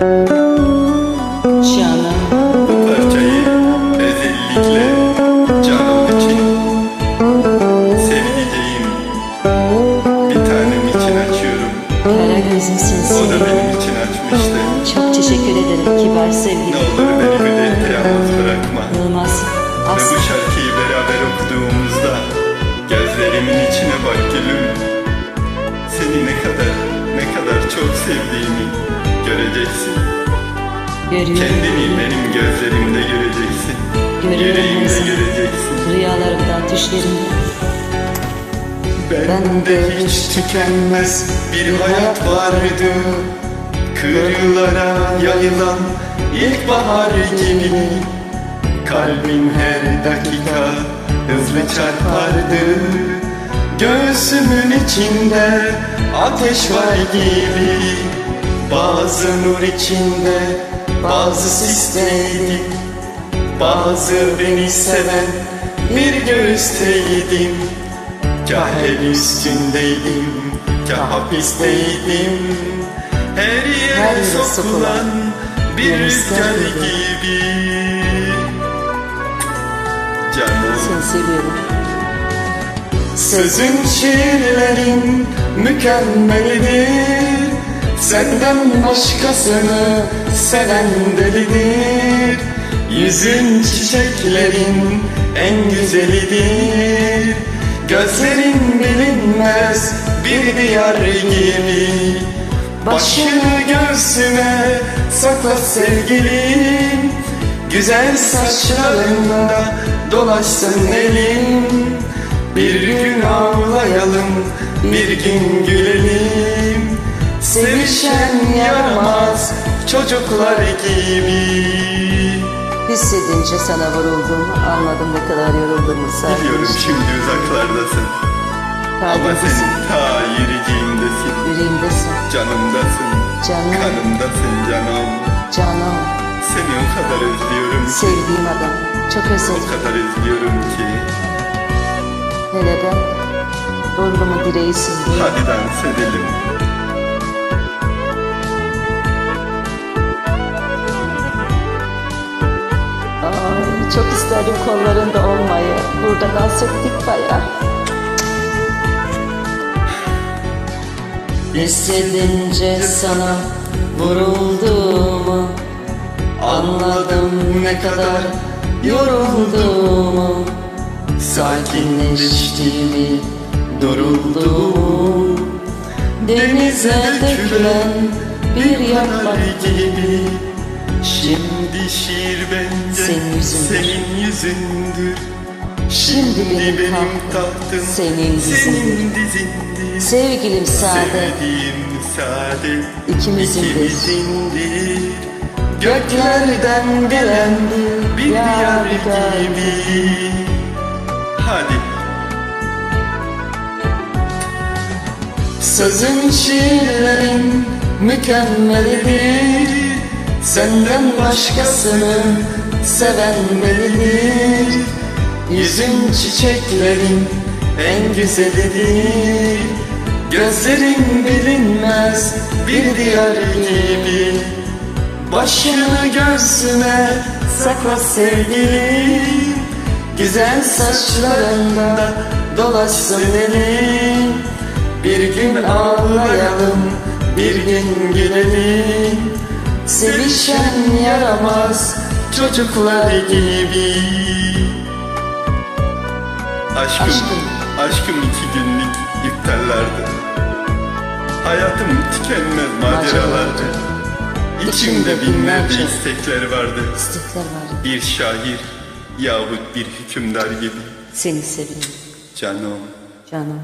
Canım Bu parçayı özellikle canım için sevdiceğim bir tanem için açıyorum. kara gözüm O da benim için açmıştı. Çok teşekkür ederim kibar Ne sevgilim olur beni müdette yalnız bırakma. Yılmaz Ve bu şarkıyı beraber okuduğumuzda gözlerimin içine bak gülüm. Seni ne kadar ne kadar çok sevdiğimi göreceksin. görüyorum. Kendini benim gözlerimde göreceksin. Görüyorum. Yüreğimde göreceksin. Rüyalarımdan düşlerimden Bende hiç tükenmez bir hayat vardı Kıyılara yayılan ilkbahar gibi. Kalbim her dakika hızlı çarpardı. Göğsümün içinde ateş var gibi Bazı nur içinde bazı sisleydi Bazı beni seven bir göğüsteydim. Kah el üstündeydim, kah hapisteydim. Her yere sokulan bir rüzgar gibi. Canım. Seni seviyorum. Sözün şiirlerin mükemmelidir Senden başkasını seven delidir. Yüzün çiçeklerin en güzelidir. Gözlerin bilinmez bir diyar gibi. Başını göğsüme sakla sevgilim. Güzel saçlarında dolaşsın elim. Bir gün ağlayalım, bir gün gülelim Sevişen yaramaz çocuklar gibi. Hissedince sana vuruldum Anladım ne kadar yorulduğumu sen. Biliyorum şimdi uzaklardasın. Ama Kalbimdesin. sen ta yüreceğimdesin Yüreğimdesin. Canımdasın, Canım. Kanımdasın canım. Canım. Seni o kadar özlüyorum ki. Sevdiğim adam. Çok O özledim kadar özlüyorum ki. Hele ben. Burnumu direğisin diye. Hadi dans edelim isterdim kollarında olmayı. Burada dans ettik baya. Hissedince sana vurulduğumu Anladım ne kadar yorulduğumu Sakinleştiğimi, durulduğumu Denize dökülen bir yaprak gibi Şimdi şiir bence Senin yüzündür. senin yüzündür. Şimdi benim benim tahtım senin senin dizindir. Sevgilim sade. Sevdiğim sade İkimizindir. ikimizindir Göklerden gelen bir diyar Yadigar. gibi. Hadi. Sözün şiirlerin mükemmelidir Senden başkasını seven belidir Yüzün çiçeklerin en güzelidir. Gözlerin bilinmez bir diyar gibi. Başını göğsüme sakla sevgilim. Güzel saçlarında dolaşsın elim. Bir gün ağlayalım, bir gün gülelim Sevişen yaramaz çocuklar gibi Aşkım, Aşkım. aşkım iki günlük iptallardı Hayatım tükenmez maceralardı. İçimde binlerce istekler vardı İstekler var. Bir şair yahut bir hükümdar gibi Seni seviyorum Canım canım.